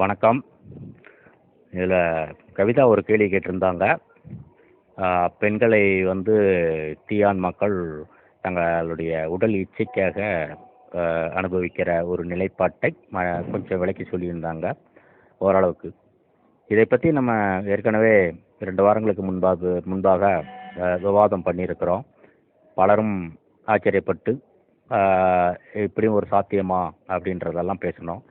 வணக்கம். இதில் கவிதா ஒரு கேள்வி கேட்டிருந்தாங்க. பெண்களை வந்து தீயான் மக்கள் தங்களுடைய உடல் இச்சைக்காக அனுபவிக்கிற ஒரு நிலைப்பாட்டை ம கொஞ்சம் விளக்கி சொல்லியிருந்தாங்க. ஓரளவுக்கு. இதை பற்றி நம்ம ஏற்கனவே ரெண்டு வாரங்களுக்கு முன்பாக முன்பாக விவாதம் பண்ணியிருக்கிறோம். பலரும் ஆச்சரியப்பட்டு இப்படியும் ஒரு சாத்தியமா அப்படின்றதெல்லாம் பேசினோம்.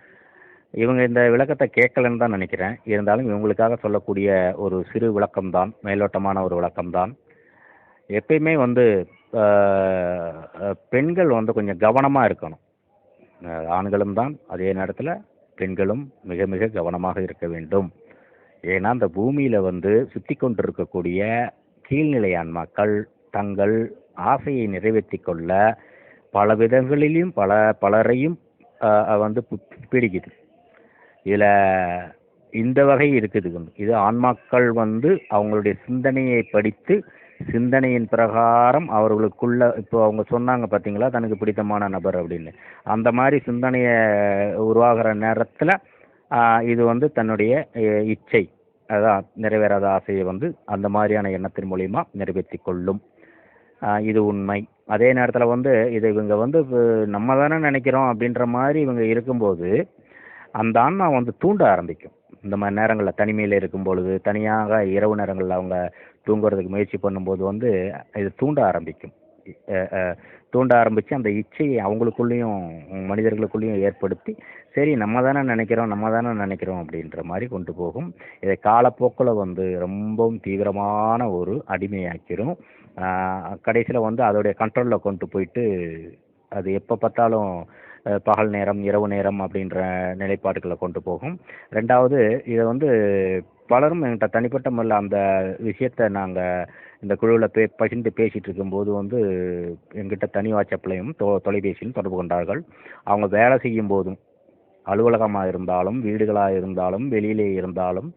இவங்க இந்த விளக்கத்தை கேட்கலன்னு தான் நினைக்கிறேன். இருந்தாலும் இவங்களுக்காக சொல்லக்கூடிய ஒரு சிறு விளக்கம்தான் மேலோட்டமான ஒரு விளக்கம்தான் எப்பயுமே வந்து பெண்கள் வந்து கொஞ்சம் கவனமாக இருக்கணும். ஆண்களும் தான் அதே நேரத்தில் பெண்களும் மிக மிக கவனமாக இருக்க வேண்டும். ஏன்னா அந்த பூமியில் வந்து சுற்றி கொண்டிருக்கக்கூடிய கீழ்நிலையான் மக்கள் தங்கள் ஆசையை நிறைவேற்றி கொள்ள பல விதங்களிலும் பல பலரையும் வந்து பிடிக்குது. இதில் இந்த வகை இருக்குது. இது ஆன்மாக்கள் வந்து அவங்களுடைய சிந்தனையை படித்து சிந்தனையின் பிரகாரம் அவர்களுக்குள்ள இப்போ அவங்க சொன்னாங்க பார்த்தீங்களா தனக்கு பிடித்தமான நபர் அப்படின்னு. அந்த மாதிரி சிந்தனையை உருவாகிற நேரத்தில் இது வந்து தன்னுடைய இச்சை அதான் நிறைவேறாத ஆசையை வந்து அந்த மாதிரியான எண்ணத்தின் மூலிமா நிறைவேற்றி கொள்ளும். இது உண்மை. அதே நேரத்தில் வந்து இதை இவங்க வந்து நம்ம தானே நினைக்கிறோம் அப்படின்ற மாதிரி இவங்க இருக்கும்போது அந்த ஆன்மா வந்து தூண்ட ஆரம்பிக்கும். இந்த மாதிரி நேரங்களில் தனிமையில் இருக்கும் பொழுது தனியாக இரவு நேரங்களில் அவங்க தூங்குறதுக்கு முயற்சி பண்ணும்போது வந்து இது தூண்ட ஆரம்பிக்கும். தூண்ட ஆரம்பித்து அந்த இச்சையை அவங்களுக்குள்ளேயும் மனிதர்களுக்குள்ளேயும் ஏற்படுத்தி சரி நம்ம தானே நினைக்கிறோம் நம்ம தானே நினைக்கிறோம் அப்படின்ற மாதிரி கொண்டு போகும். இதை காலப்போக்கில் வந்து ரொம்பவும் தீவிரமான ஒரு அடிமையாக்கிரும். கடைசியில் வந்து அதோடைய கண்ட்ரோலில் கொண்டு போயிட்டு அது எப்போ பார்த்தாலும் பகல் நேரம் இரவு நேரம் அப்படின்ற நிலைப்பாடுகளை கொண்டு போகும். ரெண்டாவது இதை வந்து பலரும் என்கிட்ட தனிப்பட்ட முறையில் அந்த விஷயத்தை நாங்கள் இந்த குழுவில் பே பகிர்ந்து பேசிகிட்டு இருக்கும்போது வந்து எங்கிட்ட தனி வாட்ஸ்அப்லையும் தொ தொலைபேசியிலும் தொடர்பு கொண்டார்கள். அவங்க வேலை செய்யும் போதும் அலுவலகமாக இருந்தாலும் வீடுகளாக இருந்தாலும் வெளியிலே இருந்தாலும்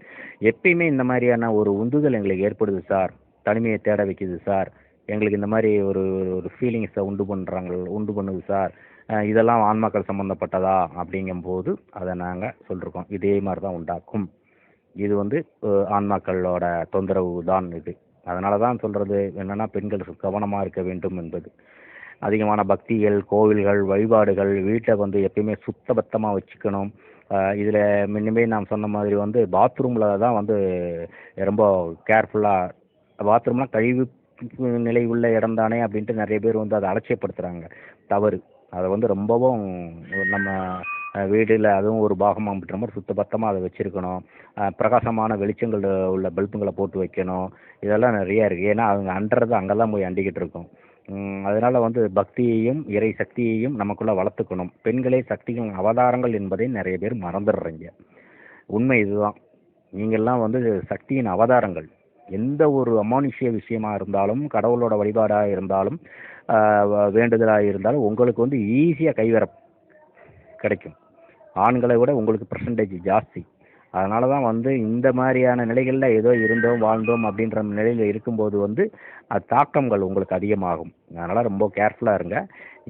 எப்பயுமே இந்த மாதிரியான ஒரு உந்துதல் எங்களுக்கு ஏற்படுது சார். தனிமையை தேட வைக்குது சார். எங்களுக்கு இந்த மாதிரி ஒரு ஒரு ஃபீலிங்ஸை உண்டு பண்ணுறாங்க உண்டு பண்ணுது சார். இதெல்லாம் ஆன்மாக்கள் சம்மந்தப்பட்டதா அப்படிங்கும்போது அதை நாங்கள் சொல்லிருக்கோம். இதே மாதிரி தான் உண்டாக்கும். இது வந்து ஆன்மாக்களோட தொந்தரவு தான் இது. அதனால தான் சொல்கிறது என்னென்னா பெண்கள் கவனமாக இருக்க வேண்டும் என்பது. அதிகமான பக்திகள் கோவில்கள் வழிபாடுகள் வீட்டை வந்து எப்பயுமே சுத்தபத்தமாக வச்சுக்கணும். இதில் முன்னுமே நாம் சொன்ன மாதிரி வந்து பாத்ரூமில் தான் வந்து ரொம்ப கேர்ஃபுல்லாக பாத்ரூம்லாம் கழிவு நிலை உள்ள இடம் தானே அப்படின்ட்டு நிறைய பேர் வந்து அதை அலட்சியப்படுத்துகிறாங்க தவறு. அதை வந்து ரொம்பவும் நம்ம வீடில் அதுவும் ஒரு பாகமாக அப்படின்ற மாதிரி சுத்தபத்தமாக அதை வச்சுருக்கணும். பிரகாசமான வெளிச்சங்கள் உள்ள பல்புங்களை போட்டு வைக்கணும். இதெல்லாம் நிறையா இருக்குது ஏன்னா அவங்க அன்றது அங்கே தான் போய் அண்டிக்கிட்டு இருக்கும். அதனால் வந்து பக்தியையும் இறை சக்தியையும் நமக்குள்ளே வளர்த்துக்கணும். பெண்களே சக்தியின் அவதாரங்கள் என்பதை நிறைய பேர் மறந்துடுறீங்க. உண்மை இதுதான். நீங்கள்லாம் வந்து சக்தியின் அவதாரங்கள். எந்த ஒரு அமானுஷ்ய விஷயமா இருந்தாலும் கடவுளோட வழிபாடாக இருந்தாலும் வேண்டுதலாக இருந்தாலும் உங்களுக்கு வந்து ஈஸியாக கைவர கிடைக்கும். ஆண்களை விட உங்களுக்கு பர்சன்டேஜ் ஜாஸ்தி. அதனால தான் வந்து இந்த மாதிரியான நிலைகளில் ஏதோ இருந்தோம் வாழ்ந்தோம் அப்படின்ற நிலையில் இருக்கும்போது வந்து அது தாக்கங்கள் உங்களுக்கு அதிகமாகும். அதனால் ரொம்ப கேர்ஃபுல்லாக இருங்க.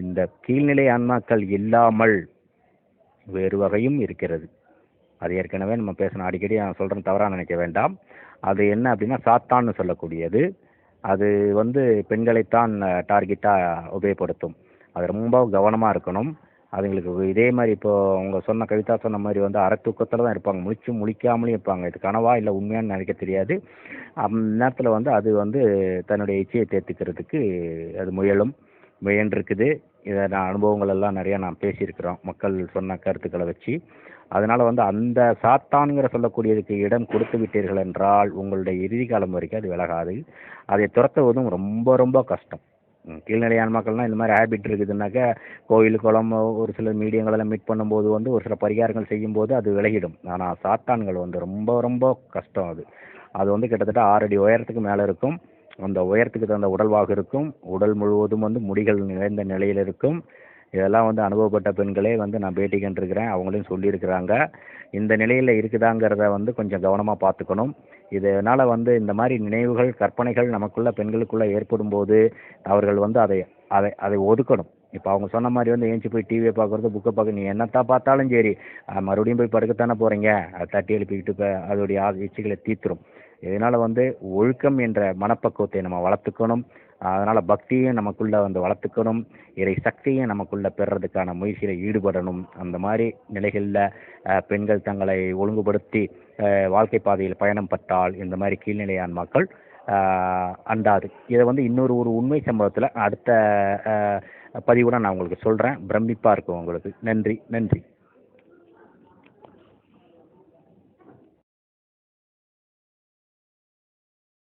இந்த கீழ்நிலை ஆன்மாக்கள் இல்லாமல் வேறு வகையும் இருக்கிறது. அது ஏற்கனவே நம்ம பேசணும் அடிக்கடி நான் சொல்கிறேன் தவறாக நினைக்க வேண்டாம். அது என்ன அப்படின்னா சாத்தான்னு சொல்லக்கூடியது. அது வந்து பெண்களைத்தான் டார்கெட்டாக உபயோகப்படுத்தும். அது ரொம்ப கவனமாக இருக்கணும். அதுங்களுக்கு இதே மாதிரி இப்போ அவங்க சொன்ன கவிதா சொன்ன மாதிரி வந்து அரை தூக்கத்தில் தான் இருப்பாங்க. முழிச்சு முழிக்காமலேயும் இருப்பாங்க. இது கனவா இல்லை உண்மையான்னு நினைக்க தெரியாது. அந்த நேரத்தில் வந்து அது வந்து தன்னுடைய இச்சையை தேர்த்துக்கிறதுக்கு அது முயலும். முயன்றிருக்குது. இதை நான் அனுபவங்கள் எல்லாம் நிறையா நான் பேசியிருக்கிறோம் மக்கள் சொன்ன கருத்துக்களை வச்சு. அதனால் வந்து அந்த சாத்தான்கிற சொல்லக்கூடியதுக்கு இடம் கொடுத்து விட்டீர்கள் என்றால் உங்களுடைய இறுதி காலம் வரைக்கும் அது விலகாது. அதை துரத்துவதும் ரொம்ப ரொம்ப கஷ்டம். கீழ்நிலையான மக்கள்னால் இந்த மாதிரி ஹேபிட் இருக்குதுனாக்கா கோயில் குளம் ஒரு சில மீடியங்களெல்லாம் மீட் பண்ணும்போது வந்து ஒரு சில பரிகாரங்கள் செய்யும்போது அது விலகிடும். ஆனால் சாத்தான்கள் வந்து ரொம்ப ரொம்ப கஷ்டம் அது. அது வந்து கிட்டத்தட்ட ஆறடி உயரத்துக்கு மேலே இருக்கும். அந்த உயரத்துக்கு தகுந்த உடல்வாக இருக்கும். உடல் முழுவதும் வந்து முடிகள் நிறைந்த நிலையில் இருக்கும். இதெல்லாம் வந்து அனுபவப்பட்ட பெண்களே வந்து நான் பேட்டி கண்டிருக்கிறேன். அவங்களையும் சொல்லியிருக்கிறாங்க. இந்த நிலையில் இருக்குதாங்கிறத வந்து கொஞ்சம் கவனமாக பார்த்துக்கணும். இதனால் வந்து இந்த மாதிரி நினைவுகள் கற்பனைகள் நமக்குள்ளே பெண்களுக்குள்ளே ஏற்படும் போது அவர்கள் வந்து அதை அதை அதை ஒதுக்கணும். இப்போ அவங்க சொன்ன மாதிரி வந்து ஏஞ்சி போய் டிவியை பார்க்குறது புக்கை பார்க்க நீ என்னத்தான் பார்த்தாலும் சரி மறுபடியும் போய் படுக்கத்தானே போகிறீங்க அதை தட்டி எழுப்பிக்கிட்டு இப்போ அதோடைய ஆ- இச்சைகளை தீர்த்துரும். இதனால் வந்து ஒழுக்கம் என்ற மனப்பக்குவத்தை நம்ம வளர்த்துக்கணும். அதனால் பக்தியும் நமக்குள்ளே வந்து வளர்த்துக்கணும். இறை சக்தியும் நமக்குள்ளே பெறுறதுக்கான முயற்சியில் ஈடுபடணும். அந்த மாதிரி நிலைகளில் பெண்கள் தங்களை ஒழுங்குபடுத்தி வாழ்க்கை பாதையில் பயணம் பட்டால் இந்த மாதிரி கீழ்நிலையான் மக்கள் அண்டாது. இதை வந்து இன்னொரு ஒரு உண்மை சம்பவத்தில் அடுத்த பதிவுடன் நான் உங்களுக்கு சொல்கிறேன் பிரமிப்பாக இருக்கும் உங்களுக்கு. நன்றி நன்றி.